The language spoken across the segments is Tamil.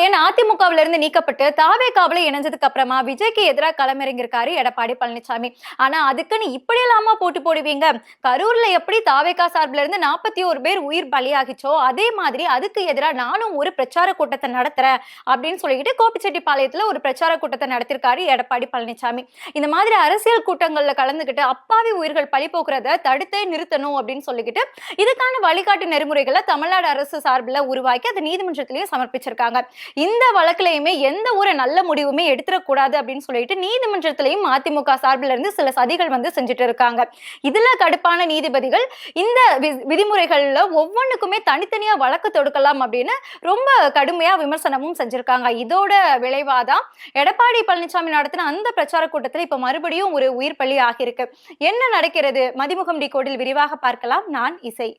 செங்கோட்டையன் அதிமுகவில இருந்து நீக்கப்பட்டு தாவேகாவில இணைஞ்சதுக்கு அப்புறமா விஜய்க்கு எதிராக களமிறங்கியிருக்காரு எடப்பாடி பழனிசாமி ஆனா அதுக்குன்னு இப்படி இல்லாம போட்டு போடுவீங்க. கரூர்ல எப்படி தாவேகா சார்பில இருந்து நாற்பத்தி ஒரு பேர் உயிர் பலியாகிச்சோ அதே மாதிரி அதுக்கு எதிராக நானும் ஒரு பிரச்சார கூட்டத்தை நடத்துறேன் அப்படின்னு சொல்லிக்கிட்டு கோபிச்செட்டிப்பாளையத்துல ஒரு பிரச்சார கூட்டத்தை நடத்திருக்காரு எடப்பாடி பழனிசாமி இந்த மாதிரி அரசியல் கூட்டங்கள்ல கலந்துக்கிட்டு அப்பாவி உயிர்கள் பழி போக்குறத தடுத்தே நிறுத்தணும் அப்படின்னு சொல்லிக்கிட்டு இதுக்கான வழிகாட்டு நெறிமுறைகளை தமிழ்நாடு அரசு சார்பில் உருவாக்கி அதை நீதிமன்றத்திலையும் சமர்ப்பிச்சிருக்காங்க. இந்த வழக்குலையுமே எந்த ஒரு நல்ல முடிவுமே எடுத்துடக்கூடாது அப்படின்னு சொல்லிட்டு நீதிமன்றத்திலையும் அதிமுக சார்பில் இருந்து சில சதிகள் வந்து செஞ்சுட்டு இருக்காங்க. இதுல கடுப்பான நீதிபதிகள் இந்த வி- விதிமுறைகள்ல ஒவ்வொன்றுக்குமே தனித்தனியா வழக்கு தொடுக்கலாம் அப்படின்னு ரொம்ப கடுமையா விமர்சனமும் செஞ்சிருக்காங்க. இதோட விளைவாதான் எடப்பாடி பழனிசாமி நடத்தின அந்த பிரச்சார கூட்டத்தில் இப்ப மறுபடியும் ஒரு உயிர் பள்ளி ஆகியிருக்கு. என்ன நடக்கிறது? மதிமுகம் டி கோடில் விரிவாக பார்க்கலாம். நான் இசை.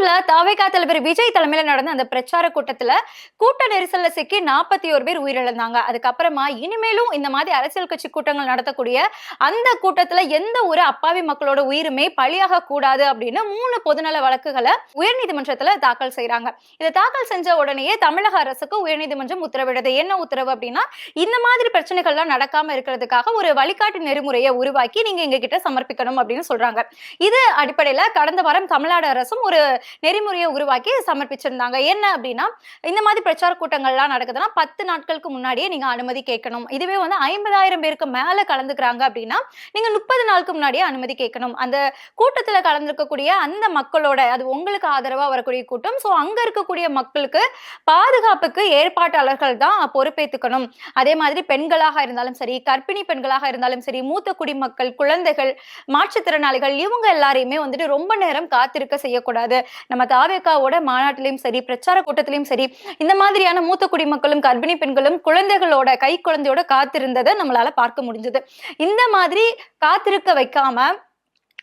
கரூர்ல தாவேகா தலைவர் விஜய் தலைமையில நடந்த அந்த பிரச்சார கூட்டத்துல கூட்ட நெரிசல்ல சிக்கி நாற்பத்தி ஒரு பேர் உயிரிழந்தாங்க. அதுக்கப்புறமா இனிமேலும் இந்த மாதிரி அரசியல் கட்சி கூட்டங்கள் நடத்தக்கூடிய அந்த கூட்டத்துல எந்த ஒரு அப்பாவி மக்களோட உயிருமே பலியாக கூடாது அப்படின்னு மூணு பொதுநல வழக்குகளை உயர்நீதிமன்றத்துல தாக்கல் செய்யறாங்க இதை தாக்கல் செஞ்ச உடனேயே தமிழக அரசுக்கு உயர்நீதிமன்றம் உத்தரவிடுது. என்ன உத்தரவு அப்படின்னா இந்த மாதிரி பிரச்சனைகள்லாம் நடக்காம இருக்கிறதுக்காக ஒரு வழிகாட்டு நெறிமுறையை உருவாக்கி நீங்க எங்க கிட்ட சமர்ப்பிக்கணும் அப்படின்னு சொல்றாங்க. இது அடிப்படையில கடந்த வாரம் தமிழ்நாடு அரசும் ஒரு நெறிமுறையை உருவாக்கி சமர்ப்பிச்சிருந்தாங்க. என்ன அப்படின்னா இந்த மாதிரி பிரச்சார கூட்டங்கள்லாம் நடக்குதுன்னா பத்து நாட்களுக்கு முன்னாடியே நீங்க அனுமதி கேட்கணும். இதுவே வந்து ஐம்பதாயிரம் பேருக்கு மேல கலந்துக்கிறாங்க அப்படின்னா நீங்க முப்பது நாளுக்கு முன்னாடியே அனுமதி கேட்கணும். அந்த கூட்டத்துல கலந்துருக்கக்கூடிய அந்த மக்களோட அது உங்களுக்கு ஆதரவா வரக்கூடிய கூட்டம். ஸோ அங்க இருக்கக்கூடிய மக்களுக்கு பாதுகாப்புக்கு ஏற்பாட்டாளர்கள் தான் பொறுப்பேற்றுக்கணும் அதே மாதிரி பெண்களாக இருந்தாலும் சரி கர்ப்பிணி பெண்களாக இருந்தாலும் சரி மூத்த குடிமக்கள் குழந்தைகள் மாற்றுத்திறனாளிகள் இவங்க எல்லாரையுமே வந்துட்டு ரொம்ப நேரம் காத்திருக்க செய்யக்கூடாது. நம்ம தாவேக்காவோட மாநாட்டிலையும் சரி பிரச்சார கூட்டத்திலையும் சரி இந்த மாதிரியான மூத்த குடிமக்களும் கர்ப்பிணி பெண்களும் குழந்தைகளோட கை குழந்தையோட காத்திருந்ததை நம்மளால பார்க்க முடிஞ்சது. இந்த மாதிரி காத்திருக்க வைக்காம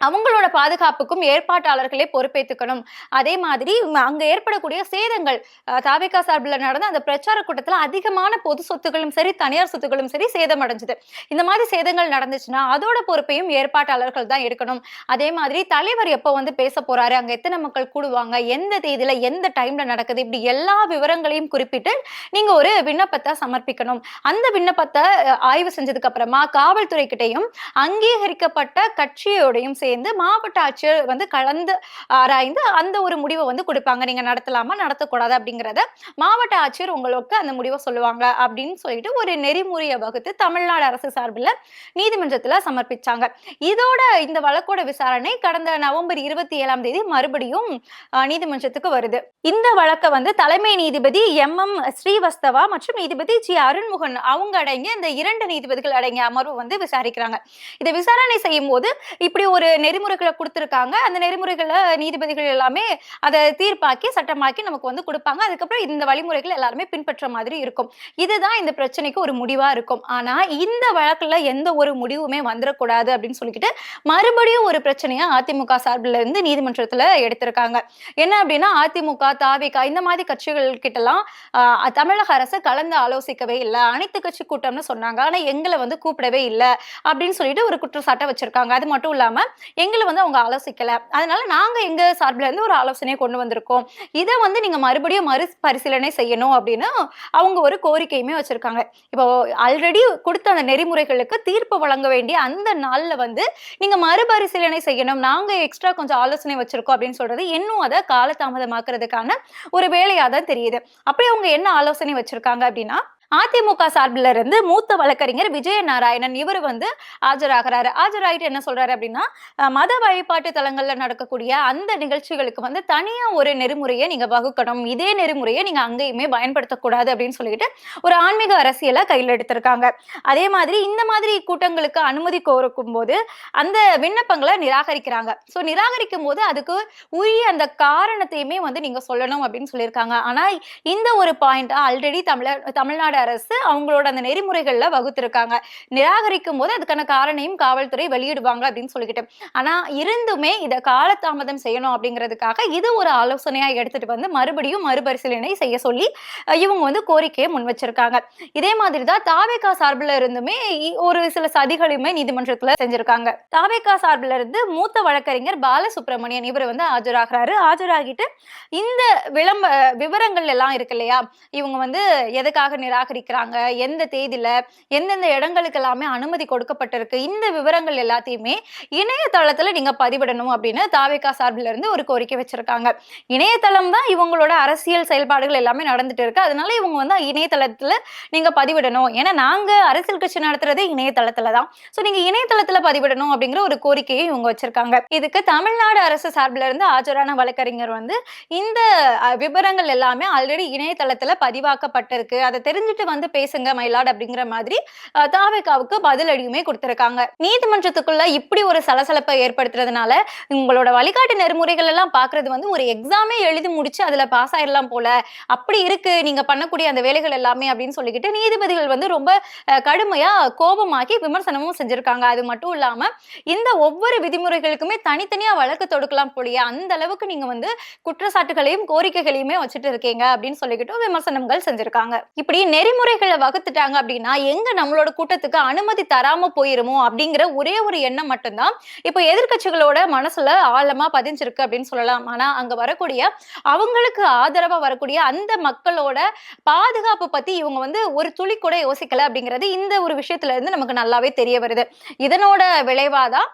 அவங்களோட பாதுகாப்புக்கும் ஏற்பாட்டாளர்களே பொறுப்பேற்றுக்கணும் அதே மாதிரி அங்கே அங்க ஏற்படக்கூடிய சேதங்கள் அஹ், தாவேகா சார்பில் நடந்த அந்த பிரச்சார கூட்டத்துல அதிகமான பொது சொத்துகளும் சரி தனியார் சொத்துகளும் சரி சேதம் அடைஞ்சது இந்த மாதிரி சேதங்கள் நடந்துச்சுன்னா அதோட பொறுப்பையும் ஏற்பாட்டாளர்கள் தான் எடுக்கணும். அதே மாதிரி தலைவர் எப்போ வந்து பேச போறாரு அங்க எத்தனை மக்கள் கூடுவாங்க எந்த தேதியில எந்த டைம்ல நடக்குது இப்படி எல்லா விவரங்களையும் குறிப்பிட்டு நீங்க ஒரு விண்ணப்பத்தை சமர்ப்பிக்கணும். அந்த விண்ணப்பத்தை ஆய்வு செஞ்சதுக்கு அப்புறமா காவல்துறை கிட்டையும் அங்கீகரிக்கப்பட்ட கட்சியோடையும் சேர்ந்து மாவட்ட ஆட்சியர் வந்து கலந்து ஆராய்ந்து அந்த ஒரு முடிவை வந்து கொடுப்பாங்க. நீங்க நடத்தலாமா? நடத்தக்கூடாது? அப்படிங்கிறத மாவட்ட ஆட்சியர் உங்களுக்கு அந்த முடிவை சொல்லுவாங்க அப்படின்னு சொல்லிட்டு ஒரு நெறிமுறையை வகுத்து தமிழ்நாடு அரசு சார்பில் நீதிமன்றத்தில் சமர்ப்பிச்சாங்க. இதோட இந்த வழக்கோட விசாரணை கடந்த நவம்பர் இருபத்தி ஏழாம் தேதி மறுபடியும் நீதிமன்றத்துக்கு வருது. இந்த வழக்கை வந்து தலைமை நீதிபதி எம் எம் ஸ்ரீவஸ்தவா மற்றும் நீதிபதி ஜி அருண்முகன் அவங்க அடங்கிய இந்த இரண்டு நீதிபதிகள் அடங்கிய அமர்வு வந்து விசாரிக்கிறாங்க. இதை விசாரணை செய்யும் போது இப்படி ஒரு நெறிமுறைகளை கொடுத்துருக்காங்க. அந்த நெறிமுறைகளை நீதிபதிகள் எல்லாமே அதை தீர்ப்பாக்கி சட்டமாக்கி நமக்கு வந்து கொடுப்பாங்க. அதுக்கப்புறம் இந்த வழிமுறைகள் எல்லாருமே பின்பற்ற மாதிரி இருக்கும். இதுதான் இந்த பிரச்சனைக்கு ஒரு முடிவா இருக்கும். ஆனா இந்த வழக்குல எந்த ஒரு முடிவுமே வந்துடக்கூடாது அப்படின்னு சொல்லிக்கிட்டு மறுபடியும் ஒரு பிரச்சனையா அதிமுக சார்பில் இருந்து நீதிமன்றத்துல எடுத்திருக்காங்க. என்ன அப்படின்னா அதிமுக தாவிக இந்த மாதிரி கட்சிகள் கிட்டலாம் தமிழக அரசு கலந்து ஆலோசிக்கவே இல்லை. அனைத்து கட்சி கூட்டம்னு சொன்னாங்க. ஆனா எங்களை வந்து கூப்பிடவே இல்லை அப்படின்னு சொல்லிட்டு ஒரு குற்றச்சாட்டை வச்சிருக்காங்க. அது மட்டும் இல்லாம எங்களை வந்து அவங்க ஆலோசிக்கல. அதனால நாங்க எங்க சார்பில் இருந்து ஒரு ஆலோசனையை கொண்டு வந்திருக்கோம். இதை வந்து நீங்க மறுபடியும் மறு பரிசீலனை செய்யணும் அப்படின்னு அவங்க ஒரு கோரிக்கையுமே வச்சிருக்காங்க. இப்போ ஆல்ரெடி கொடுத்த அந்த நெறிமுறைகளுக்கு தீர்ப்பு வழங்க வேண்டிய அந்த நாள்ல வந்து நீங்க மறுபரிசீலனை செய்யணும். நாங்க எக்ஸ்ட்ரா கொஞ்சம் ஆலோசனை வச்சிருக்கோம் அப்படின்னு சொல்றது இன்னும் அதை காலதாமதமாக்குறதுக்கான ஒரு வேலையாக தான் தெரியுது. அப்படி அவங்க என்ன ஆலோசனை வச்சிருக்காங்க அப்படின்னா அதிமுக சார்பில் இருந்து மூத்த வழக்கறிஞர் விஜய நாராயணன் இவர் வந்து ஆஜராகிறாரு. ஆஜராயிட்டு என்ன சொல்றாரு அப்படின்னா மத வழிபாட்டு தலங்களில் நடக்கக்கூடிய அந்த நிகழ்ச்சிகளுக்கு வந்து தனியா ஒரு நெறிமுறையை நீங்க வகுக்கணும். இதே நெறிமுறையை நீங்க அங்கேயுமே பயன்படுத்தக்கூடாது அப்படின்னு சொல்லிட்டு ஒரு ஆன்மீக அரசியலை கையில் எடுத்திருக்காங்க. அதே மாதிரி இந்த மாதிரி கூட்டங்களுக்கு அனுமதி கோருக்கும் போது அந்த விண்ணப்பங்களை நிராகரிக்கிறாங்க. ஸோ நிராகரிக்கும் போது அதுக்கு உரிய அந்த காரணத்தையுமே வந்து நீங்க சொல்லணும் அப்படின்னு சொல்லியிருக்காங்க. ஆனா இந்த ஒரு பாயிண்ட் ஆல்ரெடி தமிழ தமிழ்நாடு அரசு அவங்களோட அந்த நெறிமுறைகள்ல வகுத்திருக்காங்க. நிராகரிக்கும் போது அதுக்கான காரணையும் காவல்துறை வெளியிடுவாங்க அப்படின்னு சொல்லிக்கிட்டு. ஆனா இருந்துமே இதை காலதாமதம் செய்யணும் அப்படிங்கிறதுக்காக இது ஒரு ஆலோசனையா எடுத்துட்டு வந்து மறுபடியும் மறுபரிசீலனை செய்ய சொல்லி இவங்க வந்து கோரிக்கையை முன் வச்சிருக்காங்க. இதே மாதிரி தான் தாவேகா சார்பில் இருந்துமே ஒரு சில சதிகளையுமே நீதிமன்றத்துல செஞ்சிருக்காங்க. தாவேகா சார்பில் இருந்து மூத்த வழக்கறிஞர் பாலசுப்ரமணியன் இவர் வந்து ஆஜராகிறாரு. ஆஜராகிட்டு இந்த விளம்ப விவரங்கள் எல்லாம் இருக்கு இல்லையா? இவங்க வந்து எதுக்காக நிராக நிராகரிக்கிறாங்க எந்த தேதியில எந்தெந்த இடங்களுக்கு எல்லாமே அனுமதி கொடுக்கப்பட்டிருக்கு இந்த விவரங்கள் எல்லாத்தையுமே இணையதளத்துல நீங்க பதிவிடணும் அப்படின்னு தாவேகா சார்பில் இருந்து ஒரு கோரிக்கை வச்சிருக்காங்க. இணையதளம் தான் இவங்களோட அரசியல் செயல்பாடுகள் எல்லாமே நடந்துட்டு இருக்கு. அதனால இவங்க வந்து இணையதளத்துல நீங்க பதிவிடணும். ஏன்னா நாங்க அரசியல் கட்சி நடத்துறதே இணையதளத்துல தான். ஸோ நீங்க இணையதளத்துல பதிவிடணும் அப்படிங்கிற ஒரு கோரிக்கையை இவங்க வச்சிருக்காங்க. இதுக்கு தமிழ்நாடு அரசு சார்பில் இருந்து ஆஜரான வழக்கறிஞர் வந்து இந்த விவரங்கள் எல்லாமே ஆல்ரெடி இணையதளத்துல பதிவாக்கப்பட்டிருக்கு. அதை தெரிஞ்சுட்டு வந்து பேசுங்க மயிலாடு அப்படிங்கிற மாதிரி தாவேகாவுக்கு பதிலடியுமே கொடுத்திருக்காங்க. நீதிமன்றத்துக்குள்ள இப்படி ஒரு சலசலப்பை ஏற்படுத்துறதுனால உங்களோட வழிகாட்டு நெறிமுறைகள் எல்லாம் பாக்குறது வந்து ஒரு எக்ஸாமே எழுதி முடிச்சு அதுல பாஸ் ஆயிடலாம் போல. அப்படி இருக்கு நீங்க பண்ணக்கூடிய அந்த வேலைகள் எல்லாமே அப்படின்னு சொல்லிக்கிட்டு நீதிபதிகள் வந்து ரொம்ப கடுமையா கோபமாக்கி விமர்சனமும் செஞ்சிருக்காங்க. அது மட்டும் இல்லாம இந்த ஒவ்வொரு விதிமுறைகளுக்குமே தனித்தனியா வழக்கு தொடுக்கலாம் போலியே அந்த அளவுக்கு நீங்க வந்து குற்றச்சாட்டுகளையும் கோரிக்கைகளையுமே வச்சுட்டு இருக்கீங்க அப்படின்னு சொல்லிக்கிட்டு விமர்சனங்கள் செஞ்சிருக்காங்க. இப்படி நெறிமுறைகளை வகுத்துட்டாங்க அப்படின்னா எங்க நம்மளோட கூட்டத்துக்கு அனுமதி தராம போயிருமோ அப்படிங்கிற ஒரே ஒரு எண்ணம் மட்டும்தான் இப்போ எதிர்க்கட்சிகளோட மனசுல ஆழமா பதிஞ்சிருக்கு அப்படின்னு சொல்லலாம். ஆனா அங்க வரக்கூடிய அவங்களுக்கு ஆதரவா வரக்கூடிய அந்த மக்களோட பாதுகாப்பு பத்தி இவங்க வந்து ஒரு துளி கூட யோசிக்கல அப்படிங்கிறது இந்த ஒரு விஷயத்துல இருந்து நமக்கு நல்லாவே தெரிய வருது. இதனோட விளைவாதான்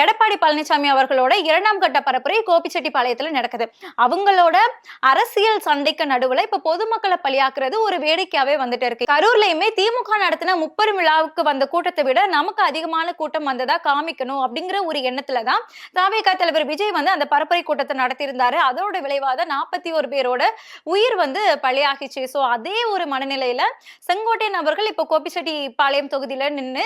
எடப்பாடி பழனிசாமி அவர்களோட இரண்டாம் கட்ட பரப்புரை கோபிச்செட்டிப்பாளையத்துல நடக்குது. அவங்களோட அரசியல் சண்டைக்கு நடுவுல இப்ப பொதுமக்களை பலியாக்குறது ஒரு வேடிக்கையாவே வந்துட்டு இருக்கு. கரூர்லயுமே திமுக நடத்தின முப்பெரும் விழாவுக்கு வந்த கூட்டத்தை விட நமக்கு அதிகமான கூட்டம் வந்ததா காமிக்கணும் அப்படிங்கிற ஒரு எண்ணத்துலதான் தாவேகா தலைவர் விஜய் வந்து அந்த பரப்புரை கூட்டத்தை நடத்தியிருந்தாரு. அதோட விளைவாக நாற்பத்தி ஒரு பேரோட உயிர் வந்து பலியாகிச்சு. ஸோ அதே ஒரு மனநிலையில செங்கோட்டையன் அவர்கள் இப்போ கோபிச்செட்டி பாளையம் தொகுதியில நின்று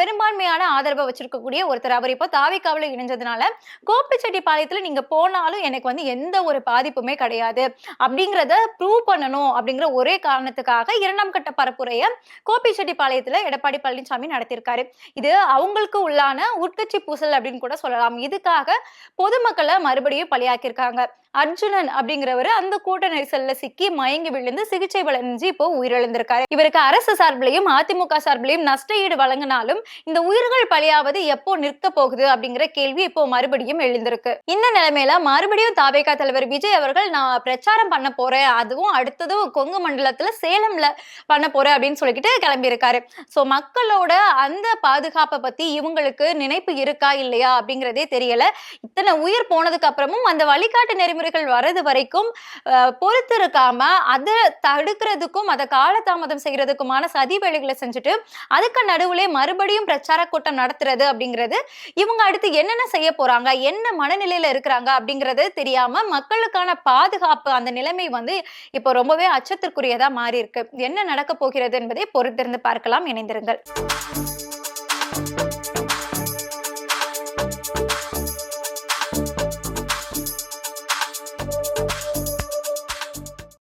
பெரும்பான்மையான ஆதரவை வச்சிருக்கக்கூடிய ஒருத்தர். அவர் இப்போ தாவிக்காவில் இணைஞ்சதுனால கோபிச்செட்டி பாளையத்துல நீங்க போனாலும் எனக்கு வந்து எந்த ஒரு பாதிப்புமே கிடையாது அப்படிங்கிறத ப்ரூவ் பண்ணணும் அப்படிங்கிற ஒரே காரணத்துக்காக இரண்டாம் கட்ட பரப்புரையை கோபி செட்டிப்பாளையத்துல எடப்பாடி பழனிசாமி நடத்தியிருக்காரு. இது அவங்களுக்கு உள்ளான உட்கட்சி பூசல் அப்படின்னு கூட சொல்லலாம். இதுக்காக பொதுமக்களை மறுபடியும் பலியாக்கியிருக்காங்க. அர்ஜுனன் அப்படிங்கிறவர் அந்த கூட்ட நெரிசல்ல சிக்கி மயங்கி விழுந்து சிகிச்சை பலனின்றி இப்போ உயிரிழந்திருக்காரு. இவருக்கு அரசு சார்பிலையும் அதிமுக சார்பிலையும் நஷ்ட ஈடு வழங்கினாலும் இந்த உயிர்கள் பலியாவது எப்போ நிற்க போகுது அப்படிங்கிற கேள்வி இப்போ மறுபடியும் எழுந்திருக்கு. இந்த நிலைமையில மறுபடியும் தாவேகா தலைவர் விஜய் அவர்கள் நான் பிரச்சாரம் பண்ண போறேன். அதுவும் அடுத்ததும் கொங்கு மண்டலத்துல சேலம்ல பண்ண போறேன் அப்படின்னு சொல்லிக்கிட்டு கிளம்பியிருக்காரு. சோ மக்களோட அந்த பாதுகாப்பை பத்தி இவங்களுக்கு நினைப்பு இருக்கா இல்லையா அப்படிங்கிறதே தெரியல. இத்தனை உயிர் போனதுக்கு அப்புறமும் அந்த வழிகாட்டு நெறிமுறைகள் வர்றது வரைக்கும் பொறுத்து இருக்காம அதை தடுக்கிறதுக்கும் அதை காலதாமதம் செய்யறதுக்குமான சதி வேலைகளை செஞ்சுட்டு அதுக்கு நடுவுல மறுபடியும் பிரச்சார கூட்டம் நடத்துறது அப்படிங்கிறது இவங்க அடுத்து என்னென்ன செய்ய போறாங்க என்ன மனநிலையில இருக்கிறாங்க அப்படிங்கிறது தெரியாம மக்களுக்கான பாதுகாப்பு அந்த நிலைமை வந்து இப்போ ரொம்பவே அச்சத்திற்குரியதா மாறி இருக்கு என்ன நடக்க போகிறது என்பதை பொறுத்திருந்து பார்க்கலாம். இணைந்திருங்கள்.